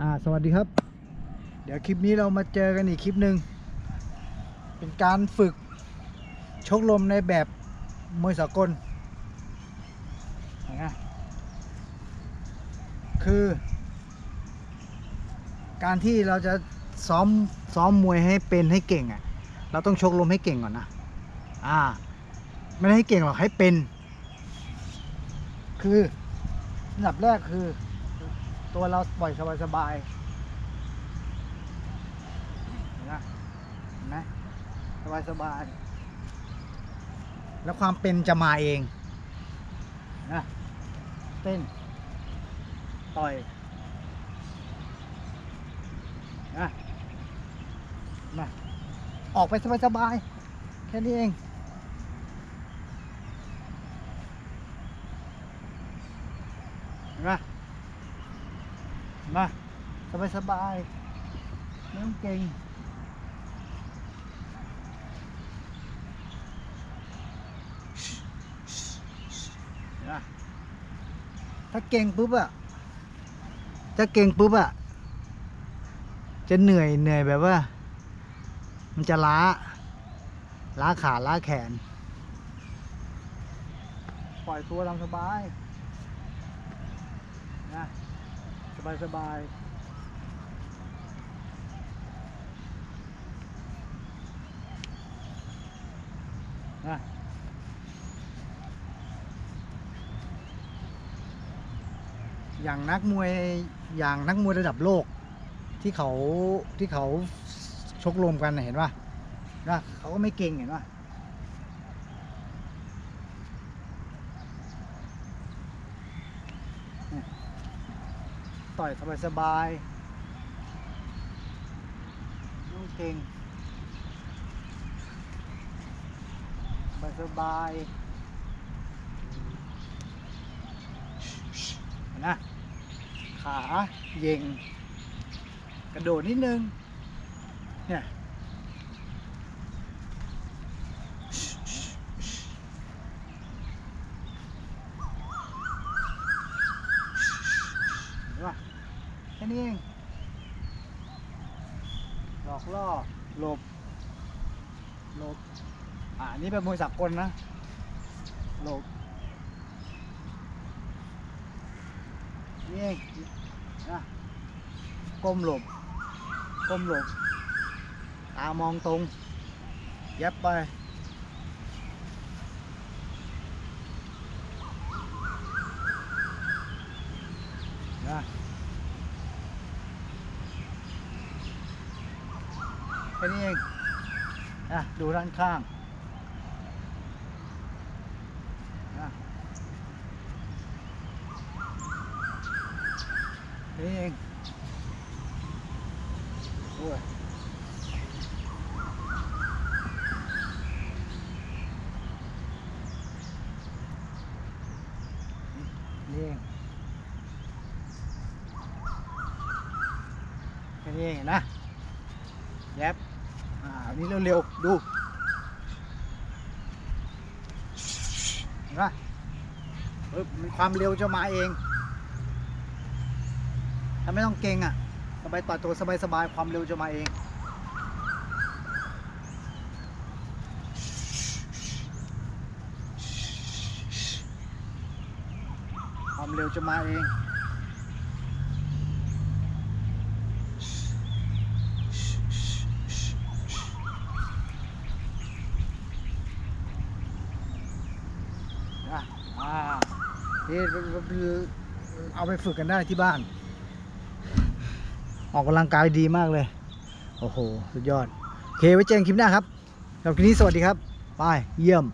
อ่าสวัสดีครับ เดี๋ยวคลิปนี้เรามาเจอกันอีกคลิปหนึ่งเป็นการฝึกชกลมในแบบมวยสากลนะคือ การที่เราจะซ้อมซ้อมมวยให้เป็นให้เก่งอะ เราต้องชกลมให้เก่งก่อนนะอ่า ไม่ได้ให้เก่งหรอกให้เป็น คืออันดับแรกคือ ตัวเราปล่อยสบายๆเห็นไหมเห็นไหมสบายๆแล้วความเป็นจะมาเองนะเต้น ต่อยนะมาออกไปสบายๆแค่นี้เองเห็นไหม มาสบายสบายไม่ต้องเก่งนไหมถ้าเก่งปุ๊บอะถ้าเก่งปุ๊บอะจะเหนื่อยเหนื่อยแบบว่า มันจะล้า ล้าขาล้าแขน ปล่อยตัวตามสบายนะ บายสบายนะอย่างนักมวยอย่างนักมวยระดับโลกที่เขาที่เขาชกลมกันเห็นป่ะนะเขาก็ไม่เก่งเห็นป่ะ ต่อยสบายสบายนุ่งเก่งสบายสบายนะขาเย่งกระโดดนิดนึงเนี่ย เห็นปะแค่นี้เองหลอกล่อหลบหลบอ่านนี่เป็นมวยสากลนะหลบนี่เองนะก้มหลบก้มหลบตามองตรง ยับไป นะ แค่นี้เองนะดูด้านข้างนะแค่เองโอ้ยนี่เองแค่นี้เองนะแยบ นนี้เร็วๆ ดูเห็นปะมันความเร็วจะมาเองถ้าไม่ต้องเก่งอะ สบายต่อตัวสบายๆ ความเร็วจะมาเองความเร็วจะมาเอง นะ อ่านี่เอาไปฝึกกันได้ที่บ้าน ออกกำลังกายดีมากเลย โอ้โห สุดยอด โอเค ไว้เจอกันคลิปหน้าครับสำหรับคลิปนี้สวัสดีครับ ไป เยี่ยม